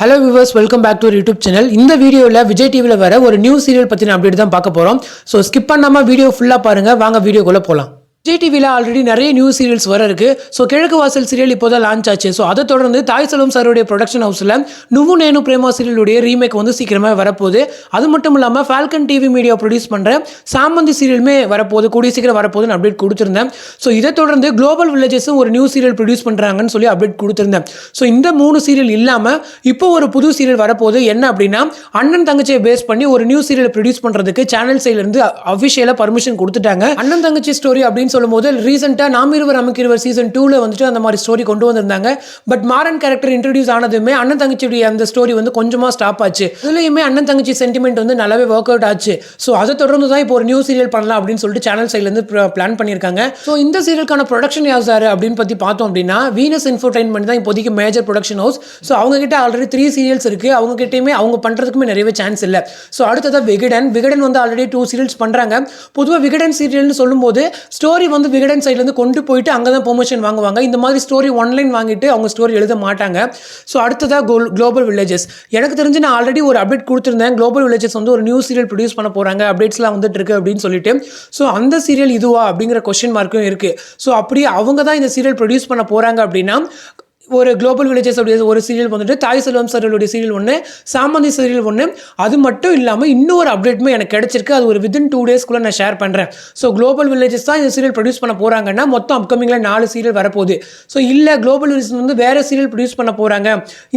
Hello viewers welcome back to YouTube channel இந்த வீடியோவில் விஜய் டிவியில் வர ஒரு நியூ சீரியல் பற்றின அப்டேட் தான் பார்க்க போகிறோம் ஸோ ஸ்கிப் பண்ணாமல் வீடியோ ஃபுல்லாக பாருங்கள் வாங்க வீடியோக்குள்ளே போகலாம் விஜய் டிவியில் ஆல்ரெடி நிறைய நியூ சீரியல்ஸ் வர இருக்கு ஸோ கிழக்கு வாசல் சீரியல் இப்போ தான் லான்ச் ஆச்சு. ஸோ அதை தொடர்ந்து தாய் செல்வம் சாருடைய ப்ரொடக்ஷன் ஹவுஸில் நுவு நேனு பிரேமா சீரியலுடைய ரீமேக் வந்து சீக்கிரமாக வரப்போகுது. அது மட்டும் இல்லாமல் ஃபால்கன் டிவி மீடியா ப்ரொடியூஸ் பண்ணுற சாமந்தி சீரியலுமே வரப்போகுது. கூடிய சீக்கிரம் வரப்போகுதுன்னு அப்டேட் கொடுத்துருந்தேன். ஸோ இதை தொடர்ந்து குளோபல் வில்லேஜஸும் ஒரு நியூ சீரியல் ப்ரொடியூஸ் பண்ணுறாங்கன்னு சொல்லி அப்டேட் கொடுத்துருந்தேன். ஸோ இந்த மூணு சீரியல் இல்லாமல் இப்போ ஒரு புது சீரியல் வரப்போகுது. என்ன அப்படின்னா அண்ணன் தங்கச்சியை பேஸ் பண்ணி ஒரு நியூ சீரியல் ப்ரொடியூஸ் பண்ணுறதுக்கு சேனல் சைட்லேருந்து அஃபிஷியலாக பர்மிஷன் கொடுத்துட்டாங்க. அண்ணன் தங்கச்சி ஸ்டோரி அப்படின்னு சொல்லும்போது ரீசெண்டாக நாம் இருவர் நமக்கு இருவர் சீசன் டூவில் வந்துட்டு அந்த மாதிரி ஸ்டோரி கொண்டு வந்திருந்தாங்க. பட் மாறன் கேரக்டர் இன்ட்ரடியூஸ் ஆனதுமே அண்ணன் தங்கச்சியுடைய அந்த ஸ்டோரி வந்து கொஞ்சமாக ஸ்டாப் ஆச்சு. இதுலேயுமே அண்ணன் தங்கச்சி சென்டிமெண்ட் வந்து நல்லாவே ஒர்க் அவுட் ஆச்சு. ஸோ அதை தொடர்ந்து தான் இப்போ ஒரு நியூ சீரியல் பண்ணலாம் அப்படின்னு சொல்லிட்டு சேனல் சைட்லேருந்து பிளான் பண்ணியிருக்காங்க. ஸோ இந்த சீரியலுக்கான ப்ரொடக்ஷன் யார் சார் அப்படின்னு பற்றி பார்த்தோம் அப்படின்னா வீனஸ் இன்ஃபர்டைன்மெண்ட் தான் இப்போதைக்கு மேஜர் ப்ரொடக்ஷன் ஹவுஸ் ஸோ அவங்க கிட்ட ஆல்ரெடி த்ரீ சீரியல்ஸ் இருக்குது அவங்ககிட்டயுமே அவங்க பண்ணுறதுக்குமே நிறையவே சான்ஸ் இல்லை. ஸோ அடுத்ததான் விகடன். விகடன் வந்து ஆல்ரெடி டூ சீரியல்ஸ் பண்ணுறாங்க பொதுவாக விகடன் சீரியல்னு சொல்லும்போது ஸ்டோரி வந்து விகடன் சைட்லேருந்து கொண்டு போயிட்டு அங்கே தான் ப்ரொமோஷன் வாங்குவாங்க. இந்த மாதிரி ஸ்டோரி ஒன்லைன் வாங்கிட்டு அவங்க ஸ்டோரி எழுத மாட்டாங்க. ஸோ அடுத்ததாக கோல் குளோபல் வில்லேஜஸ் எனக்கு தெரிஞ்சு நான் ஆல்ரெடி ஒரு அப்டேட் கொடுத்துருந்தேன். குளோபல் வில்லேஜஸ் வந்து ஒரு நியூ சீரியல் ப்ரொடியூஸ் பண்ண போகிறாங்க அப்டேட்ஸ்லாம் வந்துட்டு இருக்கு அப்படின்னு சொல்லிட்டு. ஸோ அந்த சீரியல் இதுவா அப்படிங்கிற கொஸ்டின் மார்க்கும் இருக்குது ஸோ அப்படியே அவங்க தான் இந்த சீரியல் ப்ரொடியூஸ் பண்ண போகிறாங்க அப்படின்னா ஒரு குளோபல் வில்லேஜஸ் அப்படி ஒரு சீரியல் வந்துட்டு தாய் செல்வம் சார்களுடைய சீரியல் ஒன்று சாமந்தி சீரியல் ஒன்று அது மட்டும் இல்லாமல் இன்னொரு அப்டேட்டுமே எனக்கு கிடச்சிருக்கு. அது ஒரு வித்தின் டூ டேஸ்க்குள்ளே நான் ஷேர் பண்ணுறேன் ஸோ குளோபல் வில்லேஜஸ் தான் இந்த சீரியல் ப்ரொடியூஸ் பண்ண போகிறாங்கன்னா மொத்தம் அப்கமிங்கில் நாலு சீரியல் வரப்போகுது. ஸோ இல்லை குளோபல் வில்லேஜ் வந்து வேறு சீரியல் ப்ரொடியூஸ் பண்ண போகிறாங்க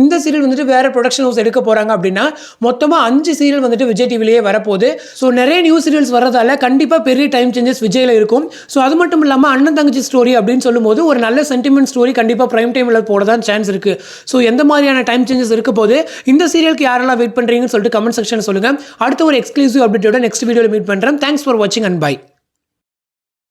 இந்த சீரியல் வந்துட்டு வேறு ப்ரொடக்ஷன் ஹவுஸ் எடுக்க போகிறாங்க அப்படின்னா மொத்தமாக அஞ்சு சீரியல் வந்துட்டு விஜய் டிவிலேயே வரப்போகுது. ஸோ நிறைய நியூ சீரியல்ஸ் வரதால கண்டிப்பாக பெரிய டைம் சேஞ்சஸ் விஜயில் இருக்கும். ஸோ அது மட்டும் இல்லாமல் அண்ணன் தங்கச்சி ஸ்டோரி அப்படின்னு சொல்லும்போது ஒரு நல்ல சென்டிமெண்ட் ஸ்டோரி கண்டிப்பாக ப்ரைம் டைமில் போட தான் சான்ஸ் இருக்குது ஸோ எந்த மாதிரியான டைம் சேஞ்சஸ் இருக்க போது இந்த சீரியலுக்கு யாரெல்லாம் வெயிட் பண்ணுறீங்கன்னு சொல்லிட்டு கமெண்ட் செக்ஷன் சொல்லுங்கள் அடுத்த ஒரு எக்ஸ்க்ளூசிவ் அப்டேட்டோட நெக்ஸ்ட் வீடியோவில் மீட் பண்ணுறேன் தேங்க்ஸ் ஃபார் வாட்சிங் அண்ட் பை